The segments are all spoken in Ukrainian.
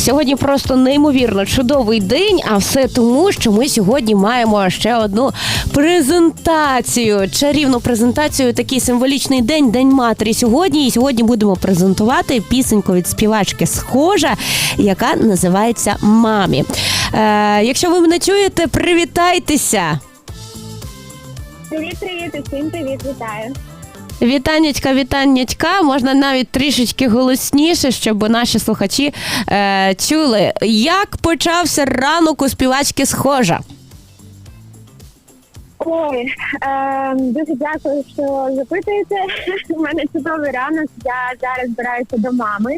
Сьогодні просто неймовірно чудовий день, а все тому, що ми сьогодні маємо ще одну презентацію. Чарівну презентацію. Такий символічний день, день матері сьогодні. І сьогодні будемо презентувати пісеньку від співачки схожа, яка називається Мамі. Е, якщо ви мене чуєте, привітайтеся. Привіт, привіт, усім привіт, вітаю. Вітаннячка, вітаннячка, можна навіть трішечки голосніше, щоб наші слухачі е, чули, як почався ранок у співачки схожа. Ой, е, дуже дякую, що запитуєте. У мене чудовий ранок. Я зараз збираюся до мами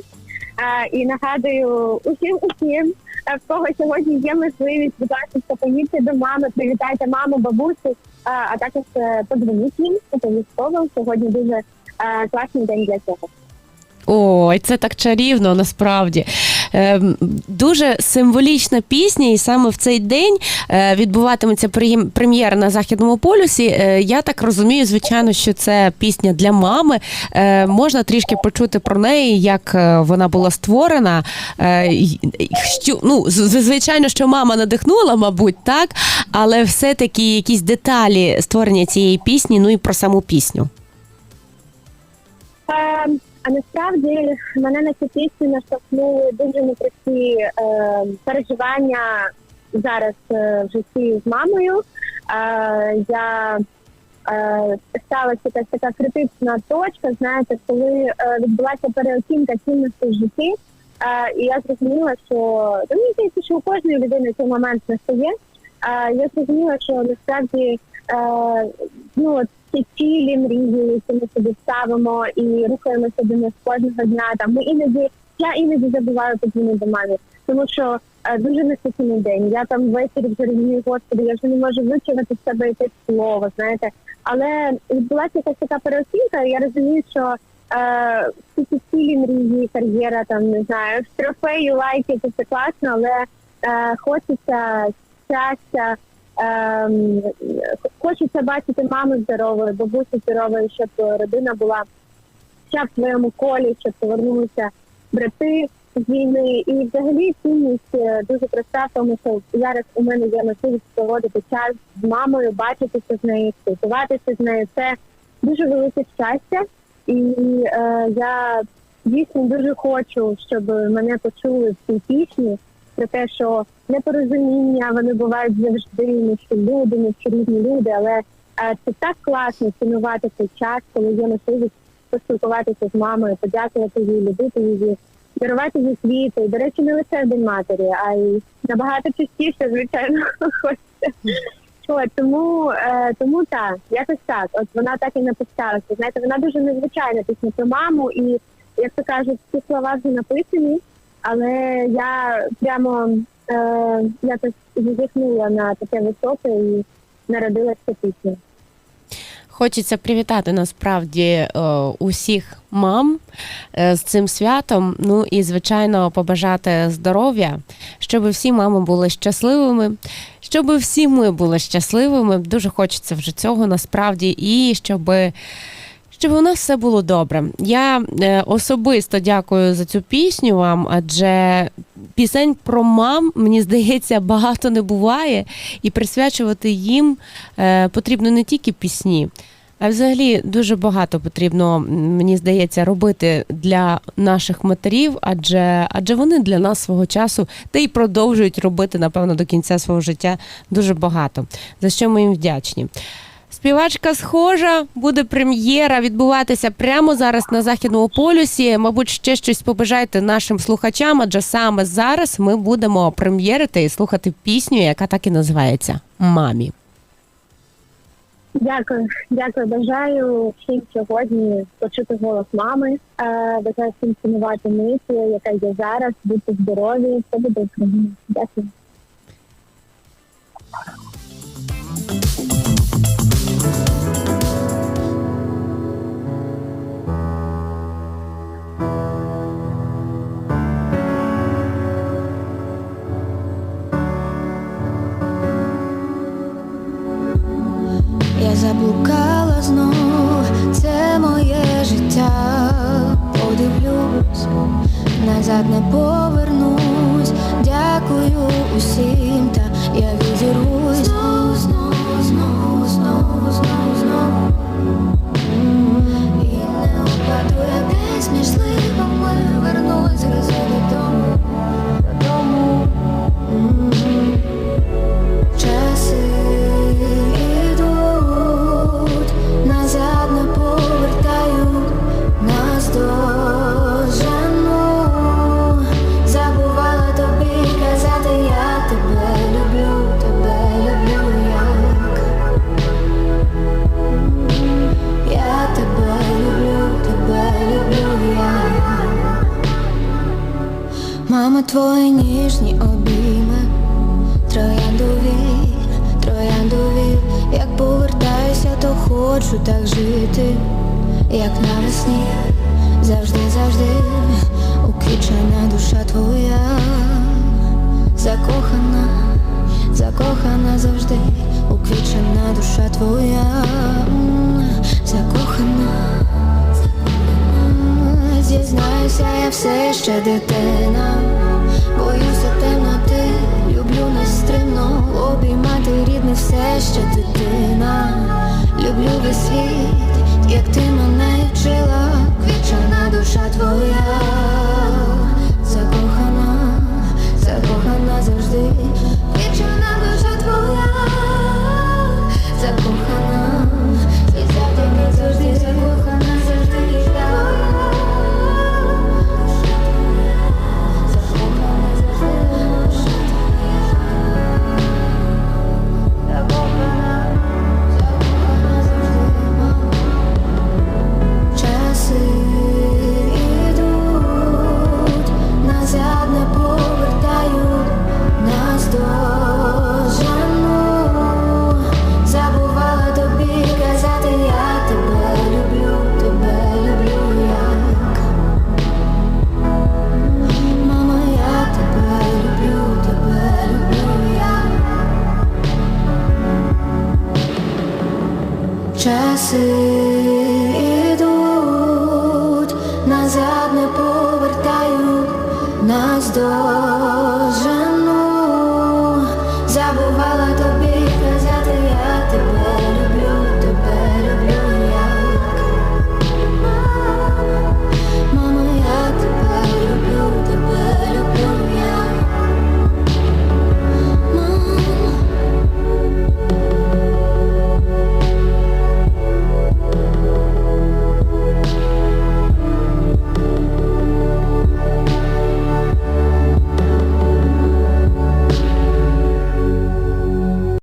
і нагадую усім усім, в кого сьогодні є можливість, будь ласка, поїдьте до мами, привітайте маму, бабусю, а також е, подзвоніть їм обов'язково. Сьогодні дуже класний день для цього. Ой, це так чарівно насправді. Ем, Дуже символічна пісня, і саме в цей день е, відбуватиметься прем- прем'єра на західному полюсі. Е, Я так розумію, звичайно, що це пісня для мами. Е, Можна трішки почути про неї, як вона була створена. Що ну звичайно, що мама надихнула, мабуть, так, але все-таки якісь деталі створення цієї пісні, ну і про саму пісню. А насправді мене на цю пісню наштовхнули дуже непрості е, переживання зараз е, в житті з мамою. Е, я е, сталася якась така критична точка, знаєте, коли е, відбулася переоцінка цінностей в житті. Е, і я зрозуміла, що мені здається, що у кожної людини цей момент настає. Е, я зрозуміла, що насправді ну от ці цілі мрії, які ми собі ставимо і рухаємося до них кожного дня. Там ми іноді я іноді забуваю подзвонити до мамі, тому що е, дуже неспокійний день. Я там ввечері вже розумію, господи, я вже не можу вичувати з себе якесь слово, знаєте. Але відбулася якась така переоцінка, я розумію, що е, всі ці цілі мрії, кар'єра, там не знаю, трофеї, лайки, це все класно, але е, хочеться щастя. Ем, хочеться бачити маму здоровою, бабусю здоровою, щоб родина була вся в своєму колі, щоб повернулися брати з війни. І взагалі цінність е, дуже проста, тому що зараз у мене є можливість проводити час з мамою, бачитися з нею, спілкуватися з нею. Це дуже велике щастя, і е, я дійсно дуже хочу, щоб мене почули в цій пісні про те, що непорозуміння вони бувають завжди, ми що люди, ми що різні люди, але е, це так класно цінувати цей час, коли є можливість поспілкуватися з мамою, подякувати їй, любити її, дарувати їй квіти. До речі, не лише День матері, а й набагато частіше, звичайно, хочеться. Тому, е, тому так, якось так. От вона так і написалася. Знаєте, вона дуже незвичайна пісня про маму, і як то кажуть, ці слова вже написані, але я прямо е, якось зазіхнула на таке високе і народилася пісня. Хочеться привітати насправді е, усіх мам е, з цим святом. Ну і звичайно побажати здоров'я, щоб всі мами були щасливими, щоб всі ми були щасливими. Дуже хочеться вже цього насправді, і щоб. Щоб у нас все було добре. Я е, особисто дякую за цю пісню вам, адже пісень про мам, мені здається, багато не буває, і присвячувати їм е, потрібно не тільки пісні, а взагалі дуже багато потрібно, мені здається, робити для наших матерів, адже адже вони для нас свого часу та й продовжують робити, напевно, до кінця свого життя дуже багато, за що ми їм вдячні. Співачка схожа, буде прем'єра відбуватися прямо зараз на західному полюсі. Мабуть, ще щось побажайте нашим слухачам, адже саме зараз ми будемо прем'єрити і слухати пісню, яка так і називається Мамі. Дякую, дякую. Бажаю всім сьогодні почути голос мами. Е, бажаю всім цінувати миті, яка є зараз, бути здорові, все буде Україна. Дякую. заблукала знов, це моє життя, подивлюсь, назад не повернусь, дякую усім. твої ніжні обійми, трояндові, трояндові, як повертаюся, то хочу так жити, як навесні, завжди, завжди, уквічена душа твоя, закохана, закохана завжди, уквічена душа твоя, закохана, зізнаюся, я все ще дитина. chassis.